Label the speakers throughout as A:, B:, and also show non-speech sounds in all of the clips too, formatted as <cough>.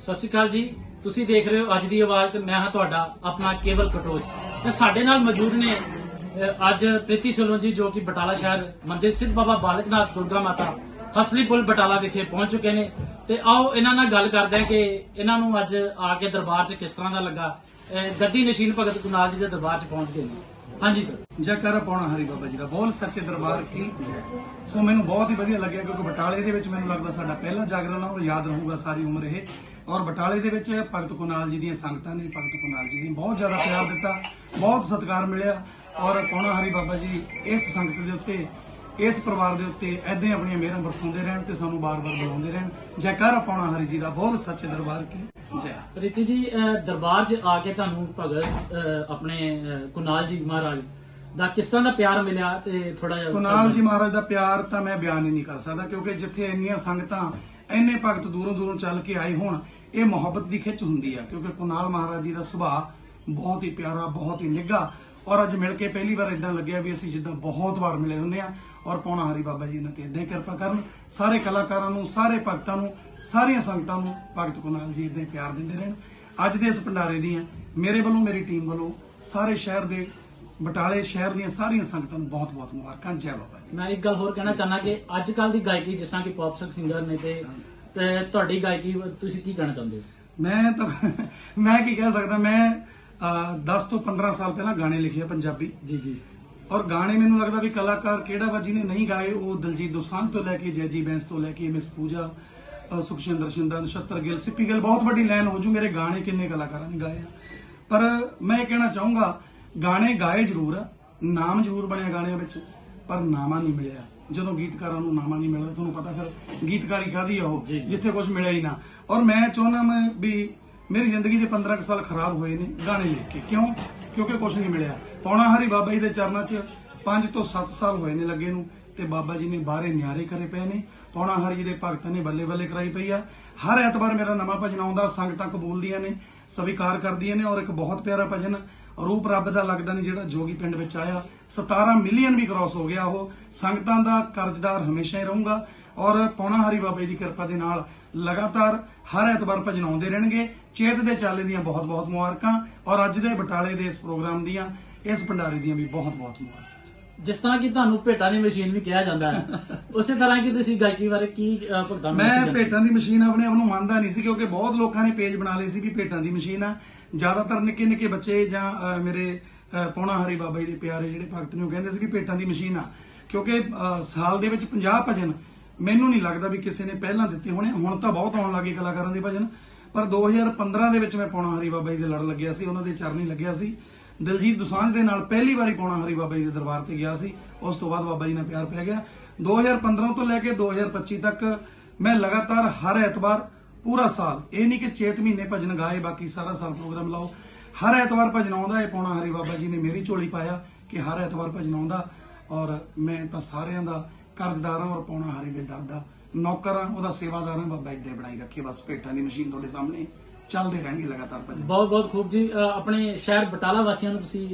A: ਸਤਿ ਸ਼੍ਰੀ ਅਕਾਲ ਜੀ। ਤੁਸੀਂ ਦੇਖ ਰਹੇ ਹੋ ਅੱਜ ਦੀ ਆਵਾਜ਼ ਤੇ ਮੈਂ ਹਾਂ ਤੁਹਾਡਾ, ਆਪਣਾ ਕੇਵਲ ਕਟੋਚ ਤੇ ਸਾਡੇ ਨਾਲ ਮੌਜੂਦ ਨੇ ਅੱਜ ਪ੍ਰੀਤੀ ਸੋਲਨ ਜੀ, ਜੋ ਕਿ ਬਟਾਲਾ ਸ਼ਹਿਰ ਮੰਦਿਰ ਸਿੱਧ ਬਾਬਾ ਬਾਲਕ ਨਾਥ ਦੁਰਗਾ ਮਾਤਾ ਹਸਲੀ ਪੁਲ ਬਟਾਲਾ ਵਿਖੇ ਪਹੁੰਚ ਚੁੱਕੇ ਨੇ। ਤੇ ਆਓ ਇਹਨਾਂ ਨਾਲ ਗੱਲ ਕਰਦੇ ਹਾਂ ਕਿ ਇਹਨਾਂ ਨੂੰ ਅੱਜ ਆ ਕੇ ਦਰਬਾਰ 'ਚ ਕਿਸ ਤਰ੍ਹਾਂ ਦਾ ਲੱਗਾ। ਗੱਦੀ ਨਸ਼ੀਨ ਭਗਤ ਕੁਨਾਲ ਜੀ ਦੇ ਦਰਬਾਰ 'ਚ ਪਹੁੰਚ ਗਏ ਨੇ। ਹਾਂਜੀ ਸਰ
B: ਜੈਕਾਰਾ ਪਾਉਣਾ ਹਰੀ ਬਾਬਾ ਜੀ ਦਾ। ਬੋਲ ਸੱਚੇ ਦਰਬਾਰ ਕੀ ਸੋ ਮੈਨੂੰ ਬਹੁਤ ਹੀ ਵਧੀਆ ਲੱਗਿਆ ਕਿਉਂਕਿ ਬਟਾਲੇ ਦੇ ਵਿੱਚ ਮੈਨੂੰ ਲੱਗਦਾ ਸਾਡਾ ਪਹਿਲਾ ਜਾਗਰਣ ਔਰ ਯਾਦ ਰਹੂਗਾ ਸਾਰੀ ਉਮਰ ਇਹ। ਔਰ ਬਟਾਲੇ ਦੇ ਵਿੱਚ ਭਗਤ ਕੁਨਾਲ ਜੀ ਦੀਆਂ ਸੰਗਤਾਂ ਨੇ, ਭਗਤ ਕੁਨਾਲ ਜੀ ਨੇ ਬਹੁਤ ਜ਼ਿਆਦਾ ਪਿਆਰ ਦਿੱਤਾ, ਬਹੁਤ ਸਤਿਕਾਰ ਮਿਲਿਆ। ਔਰ ਪਾਉਣਾ ਹਰੀ ਬਾਬਾ ਜੀ? ਇਸ ਸੰਗਤ ਦੇ ਉੱਤੇ, ਇਸ ਪਰਿਵਾਰ ਦੇ ਉੱਤੇ ਐਦਾਂ ਆਪਣੀਆਂ ਮਿਹਰਾਂ ਬਰਸਾਉਂਦੇ ਰਹਿਣ ਤੇ ਸਾਨੂੰ ਬਾਰ-ਬਾਰ ਬੁਲਾਉਂਦੇ ਰਹਿਣ। ਜੈਕਾਰਾ ਪਾਉਣਾ ਹਰੀ ਜੀ ਦਾ ਬੋਲ ਸੱਚੇ ਦਰਬਾਰ ਕੀ
A: ਪ੍ਰੀਤੀ ਜੀ ਦਰਬਾਰ 'ਚ ਆ ਕੇ ਤੁਹਾਨੂੰ ਭਗਤ ਆਪਣੇ ਕੁਨਾਲ ਜੀ ਮਹਾਰਾਜ ਦਾ ਕਿਸ ਤਰ੍ਹਾਂ ਦਾ ਪਿਆਰ ਮਿਲਿਆ ਤੇ ਥੋੜਾ ਜਿਹਾ
B: ਕੁਨਾਲ ਜੀ ਮਹਾਰਾਜ ਦਾ ਪਿਆਰ ਤਾਂ ਮੈਂ ਬਿਆਨ ਹੀ ਨਹੀਂ ਕਰ ਸਕਦਾ ਕਿਉਂਕਿ ਜਿੱਥੇ ਇੰਨੀਆਂ ਸੰਗਤਾਂ ਇੰਨੇ ਭਗਤ ਦੂਰੋਂ ਦੂਰੋਂ ਚੱਲ ਕੇ ਆਏ ਹੋਣ ਇਹ ਮੁਹੱਬਤ ਦੀ ਖਿੱਚ ਹੁੰਦੀ ਆ ਕਿਉਂਕਿ ਕੁਨਾਲ ਮਹਾਰਾਜ ਜੀ ਦਾ ਸੁਭਾਅ ਬਹੁਤ ਹੀ ਪਿਆਰਾ ਬਹੁਤ ਹੀ ਨਿੱਘਾ ਔਰ ਅੱਜ ਮਿਲ ਕੇ ਪਹਿਲੀ ਵਾਰ ਇਦਾਂ ਲੱਗਿਆ ਵੀ ਅਸੀਂ ਜਿੱਦਾਂ ਬਹੁਤ ਵਾਰ ਮਿਲੇ ਹੁੰਨੇ ਆ ਔਰ ਪੌਣਾ ਹਰੀ ਬਾਬਾ ਜੀ ਇਹਨਾਂ ਤੇ ਇਦਾਂ ਕਿਰਪਾ ਕਰਨ। ਸਾਰੇ ਕਲਾਕਾਰਾਂ ਨੂੰ ਸਾਰੇ ਭਗਤਾਂ ਨੂੰ ਸਾਰੀਆਂ ਸੰਗਤਾਂ ਨੂੰ ਭਗਤ ਕੁਨਾਲ ਜੀ ਇਦਾਂ ਪਿਆਰ ਦਿੰਦੇ ਰਹਿਣ। ਅੱਜ ਦੇ ਇਸ ਭੰਡਾਰੇ ਦੀਆਂ ਮੇਰੇ ਵੱਲੋਂ ਮੇਰੀ ਟੀਮ ਵੱਲੋਂ ਸਾਰੇ ਸ਼ਹਿਰ ਦੇ ਬਟਾਲੇ ਸ਼ਹਿਰ ਦੀਆਂ ਸਾਰੀਆਂ ਸੰਗਤਾਂ ਨੂੰ ਬਹੁਤ-ਬਹੁਤ ਮੁਬਾਰਕਾਂ। ਜੈ ਬਾਬਾ ਜੀ।
A: ਮੈਂ ਇੱਕ ਗੱਲ ਹੋਰ ਕਹਿਣਾ ਚਾਹਨਾ ਕਿ ਅੱਜ ਕੱਲ ਦੀ ਗਾਇਕੀ ਜਿਸ ਤਰ੍ਹਾਂ ਕਿ ਪੌਪ ਸਿੰਗਰ ਨੇ ਤੇ ਤੇ ਤੁਹਾਡੀ ਗਾਇਕੀ ਤੁਸੀਂ ਕੀ ਕਹਿਣਾ ਚਾਹੁੰਦੇ ਹੋ?
B: ਮੈਂ ਤਾਂ ਮੈਂ ਕੀ ਕਹਿ ਸਕਦਾ ਮੈਂ 10 ਤੋਂ 15 ਸਾਲ ਪਹਿਲਾਂ ਗਾਣੇ ਲਿਖੇ ਆ ਪੰਜਾਬੀ।
A: ਜੀ ਜੀ।
B: ਔਰ ਗਾਣੇ ਮੈਨੂੰ ਲੱਗਦਾ ਵੀ ਕਲਾਕਾਰ ਕਿਹੜਾ ਵਾ ਜਿਹਨੇ ਨਹੀਂ ਗਾਏ ਉਹ ਦਲਜੀਤ ਦੋਸਾਂਝ ਤੋਂ ਲੈ ਕੇ ਜੈਜੀ ਬੈਂਸ ਤੋਂ ਲੈ ਕੇ ਮਿਸ ਪੂਜਾ ਸੁਖਸ਼ਿੰਦਰ ਸ਼ਿੰਦਾ ਨਛੱਤਰ ਗਿੱਲ ਸਿੱਪੀ ਗਿੱਲ ਬਹੁਤ ਵੱਡੀ ਲਾਈਨ ਹੋ ਜੂ ਮੇਰੇ ਗਾਣੇ ਕਿੰਨੇ ਕਲਾਕਾਰਾਂ ਨੇ ਗਾਏ ਆ। ਪਰ ਮੈਂ ਇਹ ਕਹਿਣਾ ਚਾਹੂੰਗਾ ਗਾਣੇ ਗਾਏ ਜ਼ਰੂਰ ਆ ਨਾਮ ਜ਼ਰੂਰ ਬਣਿਆ ਗਾਣਿਆਂ ਵਿੱਚ ਪਰ ਨਾਮਾ ਨਹੀਂ ਮਿਲਿਆ। ਜਦੋਂ ਗੀਤਕਾਰਾਂ ਨੂੰ ਨਾਮਾ ਨਹੀਂ ਮਿਲਦਾ ਤੁਹਾਨੂੰ ਪਤਾ ਫਿਰ ਗੀਤਕਾਰੀ ਕਾਦੀ ਆ ਉਹ। ਜਿੱਥੇ ਕੁਝ ਮਿਲਿਆ ਹੀ ਨਾ। ਔਰ ਮੈਂ ਚਾਹੁੰਦਾ ਮੈਂ ਵੀ ਮੇਰੀ ਜ਼ਿੰਦਗੀ ਦੇ 15 ਕੁ ਸਾਲ ਖਰਾਬ ਹੋਏ ਨੇ, ਗਾਣੇ ਲਿਖ ਕੇ। ਕਿਉਂ? ਕਿਉਂਕਿ ਕੁਝ ਨਹੀਂ ਮਿਲਿਆ। ਪੌਣਾ ਹਰੀ ਬਾਬਾ ਜੀ ਦੇ ਚਰਨਾਂ 'ਚ 5 ਤੋਂ 7 ਸਾਲ ਹੋਏ ਨੇ ਲੱਗੇ ਨੂੰ। ਤੇ ਬਾਬਾ ਜੀ ਨੇ ਬਾਹਰੇ ਨਿਆਰੇ ਕਰੇ ਪਏ ਨੇ, ਪੌਣਾ ਹਰੀ ਜੀ ਦੇ ਭਗਤਾਂ ਨੇ ਬੱਲੇ ਬੱਲੇ ਕਰਾਈ ਪਈ ਆ। ਹਰ ਐਤਵਾਰ ਮੇਰਾ ਨਵਾਂ ਭਜਨ ਆਉਂਦਾ ਸੰਗਤਾਂ ਕਬੂਲਦੀਆਂ ਨੇ, ਸਵੀਕਾਰ ਕਰਦੀਆਂ ਨੇ ਔਰ ਇੱਕ ਬਹੁਤ ਪਿਆਰਾ ਭਜਨ, ਰੂਪ ਰੱਬ ਦਾ ਲੱਗਦਾ ਨਹੀਂ ਜਿਹੜਾ ਜੋਗੀ ਪਿੰਡ ਵਿੱਚ ਆਇਆ। 17 ਮਿਲੀਅਨ ਵੀ ਕ੍ਰਾਸ ਹੋ ਗਿਆ ਉਹ। ਸੰਗਤਾਂ ਦਾ ਕਰਜ਼ਦਾਰ ਹਮੇਸ਼ਾ ਹੀ ਰਹੂੰਗਾ ਔਰ ਪੌਣਾ ਹਰੀ ਬਾਬਾ ਜੀ ਦੀ ਕਿਰਪਾ ਦੇ ਨਾਲ ਲਗਾਤਾਰ ਹਰ ਐਤਵਾਰ ਭਜਨ ਆਉਂਦੇ ਰਹਿਣਗੇ। ਚੇਤ ਦੇ ਚਾਲੇ ਦੀਆਂ ਬਹੁਤ ਬਹੁਤ ਮੁਬਾਰਕਾਂ ਔਰ ਅੱਜ ਦੇ ਬਟਾਲੇ ਦੇ ਇਸ ਪ੍ਰੋਗਰਾਮ ਦੀਆਂ, ਇਸ ਭੰਡਾਰੇ ਦੀਆਂ ਵੀ ਬਹੁਤ ਬਹੁਤ ਮੁਬਾਰਕਾਂ।
A: ਜਿਸ ਤਰ੍ਹਾਂ ਕਿ ਤੁਹਾਨੂੰ ਭੇਟਾਂ ਦੀ ਮਸ਼ੀਨ ਵੀ ਕਿਹਾ ਜਾਂਦਾ ਹੈ। <laughs> ਉਸੇ ਤਰ੍ਹਾਂ ਕਿ ਤੁਸੀਂ ਗਾਇਕੀ ਬਾਰੇ ਕੀ ਭੁਗਤਾਨ
B: ਮੈਂ? ਭੇਟਾਂ ਦੀ ਮਸ਼ੀਨ ਆਪਣੇ ਆਪ ਨੂੰ ਮੰਨਦਾ ਨਹੀਂ ਸੀ ਕਿਉਂਕਿ ਬਹੁਤ ਲੋਕਾਂ ਨੇ ਪੇਜ ਬਣਾ ਲਏ ਸੀ ਵੀ ਭੇਟਾਂ ਦੀ ਮਸ਼ੀਨ ਆ। ਜ਼ਿਆਦਾਤਰ ਨਿੱਕੇ ਨਿੱਕੇ ਬੱਚੇ ਜਾਂ ਅਹ, ਮੇਰੇ ਪੌਣਾ ਹਰੀ ਬਾਬਾ ਜੀ ਦੇ ਪਿਆਰੇ ਜਿਹੜੇ ਭਗਤ ਨੇ ਉਹ ਕਹਿੰਦੇ ਸੀ ਵੀ ਭੇਟਾਂ ਦੀ ਮਸ਼ੀਨ ਆ। ਕਿਉਂਕਿ ਅਹ, ਸਾਲ ਦੇ ਵਿੱਚ 50 ਭਜਨ ਮੈਨੂੰ ਨਹੀਂ ਲੱਗਦਾ ਵੀ ਕਿਸੇ ਨੇ ਪਹਿਲਾਂ ਦਿੱਤੇ ਹੋਣੇ। ਹੁਣ ਤਾਂ ਬਹੁਤ ਆਉਣ ਲੱਗੇ ਕਲਾਕਾਰਾਂ ਦੇ ਭਜਨ। ਪਰ 2015 ਦੇ ਵਿੱਚ ਮੈਂ ਪੌਣਾ ਹਰੀ ਬਾਬਾ ਜੀ ਦੇ ਲੜ ਲੱਗਿਆ ਸੀ ਉਹਨਾਂ ਦੇ ਚਰਨੀ ਲੱਗਿਆ ਸੀ। ਦਿਲਜੀਤ ਦੁਸਾਂਝ ਦੇ ਨਾਲ ਪਹਿਲੀ ਵਾਰੀ ਪੌਣਾ ਹਰੀ ਬਾਬਾ ਜੀ ਦੇ ਦਰਬਾਰ ਤੇ ਗਿਆ ਸੀ। ਉਸ ਤੋਂ ਬਾਅਦ ਬਾਬਾ ਜੀ ਨਾਲ ਪਿਆਰ ਪੈ ਗਿਆ। 2015 ਤੋਂ ਲੈ ਕੇ 2025 ਤੱਕ ਮੈਂ ਲਗਾਤਾਰ ਹਰ ਐਤਵਾਰ ਪੂਰਾ ਸਾਲ, ਇਹ ਨਹੀਂ ਕਿ ਚੇਤ ਮਹੀਨੇ ਭਜਨ ਗਾਏ, ਬਾਕੀ ਸਾਰਾ ਸਾਲ ਪ੍ਰੋਗਰਾਮ ਲਾਓ। ਹਰ ਐਤਵਾਰ ਭਜਨ ਆਉਂਦਾ, ਇਹ ਪੌਣਾ ਹਰੀ ਬਾਬਾ ਜੀ ਨੇ ਮੇਰੀ ਝੋਲੀ ਪਾਇਆ ਕਿ ਹਰ ਐਤਵਾਰ ਭਜਨ ਆਉਂਦਾ ਔਰ ਮੈਂ ਤਾਂ ਸਾਰਿਆਂ ਦਾ ਕਰਜ਼ਦਾਰ ਹਾਂ ਔਰ ਪੌਣਾ ਹਰੀ ਦੇ ਦਰ ਦਾ ਨੌਕਰ ਹਾਂ, ਉਹਦਾ ਸੇਵਾਦਾਰ ਹਾਂ, ਬਾਬਾ ਇੱਦਾਂ ਹੀ ਬਣਾਈ ਰੱਖੇ, ਬਸ ਭੇਟਾਂ ਦੀ ਮਸ਼ੀਨ ਤੁਹਾਡੇ ਸਾਹਮਣੇ। ਚੱਲਦੇ ਰਹਿਣਗੇ ਲਗਾਤਾਰ ਭਜਨ
A: ਬਹੁਤ ਬਹੁਤ ਖੂਬ ਜੀ। ਆਪਣੇ ਸ਼ਹਿਰ ਬਟਾਲਾ ਵਾਸੀਆਂ ਨੂੰ ਤੁਸੀਂ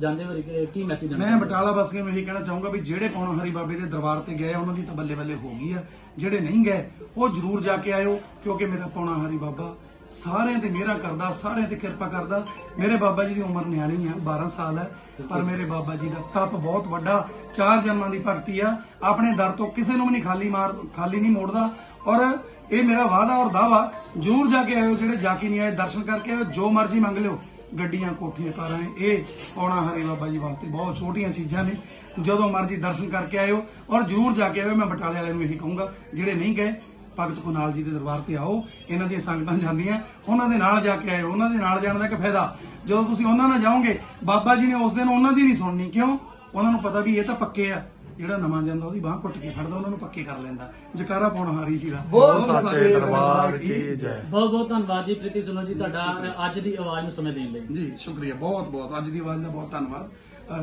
A: ਜਾਂਦੇ ਹੋ ਕੀ ਮੈਸੇਜ ਦੇਣਾ
B: ਮੈਂ? ਬਟਾਲਾ ਵਾਸੀਆਂ ਨੂੰ ਇਹੀ ਕਹਿਣਾ ਚਾਹੂੰਗਾ ਵੀ ਜਿਹੜੇ ਪੌਣਾ ਹਰੀ ਬਾਬੇ ਦੇ ਦਰਬਾਰ ਤੇ ਗਏ ਆ, ਉਹਨਾਂ ਦੀ ਤਾਂ ਬੱਲੇ ਬੱਲੇ ਹੋ ਗਈ ਆ। ਜਿਹੜੇ ਨਹੀਂ ਗਏ ਉਹ ਜਰੂਰ ਜਾ ਕੇ ਆਇਓ ਕਿਉਂਕਿ ਮੇਰਾ ਪੌਣਾ ਹਰੀ ਬਾਬਾ ਸਾਰਿਆਂ ਤੇ ਮਿਹਰਾਂ ਕਰਦਾ ਸਾਰਿਆਂ ਤੇ ਕਿਰਪਾ ਕਰਦਾ। ਮੇਰੇ ਬਾਬਾ ਜੀ ਦੀ ਉਮਰ ਨਿਆਣੀ ਆ 12 ਸਾਲ ਹੈ ਪਰ ਮੇਰੇ ਬਾਬਾ ਜੀ ਦਾ ਤਪ ਬਹੁਤ ਵੱਡਾ ਚਾਰ ਜਨਮਾਂ ਦੀ ਭਗਤੀ ਆ। ਆਪਣੇ ਦਰ ਤੋਂ ਕਿਸੇ ਨੂੰ ਵੀ ਨਹੀਂ ਖਾਲੀ ਮਾਰ ਖਾਲੀ ਨਹੀਂ ਮੋੜਦਾ। ਔਰ ਇਹ ਮੇਰਾ ਵਾਅਦਾ ਔਰ ਦਾਵਾ ਜਰੂਰ ਜਾ ਕੇ ਆਇਓ ਜਿਹੜੇ ਜਾ ਕੇ ਨਹੀਂ ਆਏ, ਦਰਸ਼ਨ ਕਰਕੇ ਆਇਓ, ਜੋ ਮਰਜ਼ੀ ਮੰਗ ਲਿਓ, ਗੱਡੀਆਂ, ਕੋਠੀਆਂ, ਕਾਰਾਂ, ਇਹ ਆਉਣਾ ਹਰੀ ਬਾਬਾ ਜੀ ਵਾਸਤੇ ਬਹੁਤ ਛੋਟੀਆਂ ਚੀਜ਼ਾਂ ਨੇ। ਜਦੋਂ ਮਰਜ਼ੀ ਦਰਸ਼ਨ ਕਰਕੇ ਆਇਓ ਔਰ ਜਰੂਰ ਜਾ ਕੇ ਆਇਓ, ਮੈਂ ਬਟਾਲੇ ਵਾਲਿਆਂ ਨੂੰ ਇਹੀ ਕਹੂੰਗਾ, ਜਿਹੜੇ ਨਹੀਂ ਗਏ, ਭਗਤ ਕੁਨਾਲ ਜੀ ਦੇ ਦਰਬਾਰ ਤੇ ਆਓ, ਇਹਨਾਂ ਦੀਆਂ ਸੰਗਤਾਂ ਜਾਂਦੀਆਂ, ਉਹਨਾਂ ਦੇ ਨਾਲ ਜਾ ਕੇ ਆਇਓ, ਉਹਨਾਂ ਦੇ ਨਾਲ ਜਾਣ ਦਾ ਇੱਕ ਫਾਇਦਾ। ਜਦੋਂ ਤੁਸੀਂ ਉਹਨਾਂ ਨਾਲ ਜਾਓਗੇ, ਬਾਬਾ ਜੀ ਨੇ ਉਸ ਦਿਨ ਉਹਨਾਂ ਦੀ ਨਹੀਂ ਸੁਣਨੀ, ਕਿਉਂ? ਉਹਨਾਂ ਨੂੰ ਪਤਾ ਵੀ ਇਹ ਤਾਂ ਪੱਕੇ ਆ। ਜਿਹੜਾ ਨਵਾਂ ਜਾਂਦਾ ਉਹਦੀ ਬਾਹ ਘੁੱਟ ਕੇ ਫੜਦਾ ਉਹਨਾਂ ਨੂੰ ਪੱਕੇ ਕਰ ਲੈਂਦਾ। ਜਕਾਰਾ ਪਾਉਣਾ ਹਾਰੀ ਜੀ ਦਾ।
C: ਬੋਲ ਸੱਚੇ ਦਰਬਾਰ ਕੀ ਜੈ।
A: ਬਹੁਤ ਬਹੁਤ ਧੰਨਵਾਦ ਜੀ ਪ੍ਰੀਤੀ ਸੁਨੋ ਜੀ ਤੁਹਾਡਾ ਅੱਜ ਦੀ ਆਵਾਜ਼ ਨੂੰ ਸਮੇਂ ਦੇਣ ਲਈ।
B: ਜੀ ਸ਼ੁਕਰੀਆ। ਬਹੁਤ ਬਹੁਤ। ਅੱਜ ਦੀ ਆਵਾਜ਼ ਦਾ ਬਹੁਤ ਧੰਨਵਾਦ।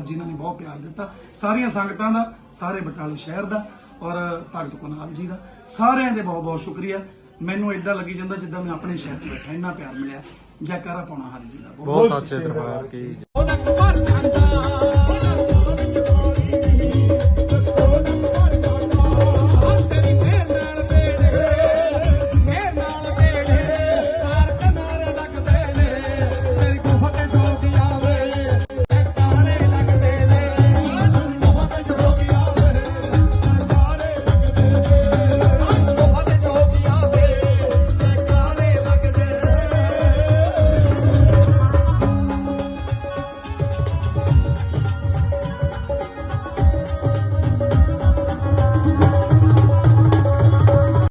B: ਜਿਨ੍ਹਾਂ ਨੇ ਬਹੁਤ ਪਿਆਰ ਦਿੱਤਾ। ਸਾਰੀਆਂ ਸੰਗਤਾਂ ਦਾ ਸਾਰੇ ਬਟਾਲੇ ਸ਼ਹਿਰ ਦਾ ਔਰ ਭਗਤ ਕੁਨਾਲ ਜੀ ਦਾ ਸਾਰਿਆਂ ਦੇ ਬਹੁਤ ਬਹੁਤ ਸ਼ੁਕਰੀਆ। ਮੈਨੂੰ ਇਦਾਂ ਲੱਗੀ ਜਾਂਦਾ ਜਿੱਦਾਂ ਮੈਂ ਆਪਣੇ ਸ਼ਹਿਰ 'ਚ ਬੈਠਾ ਇੰਨਾ ਪਿਆਰ ਮਿਲਿਆ। ਜੈਕਾਰਾ ਪਾਉਣਾ ਹਾਰੀ ਜੀ ਦਾ। ਬਹੁਤ
C: ਬਹੁਤ ਸੱਚੇ ਦਰਬਾਰ ਕੀ
D: ਜਾਂਦਾ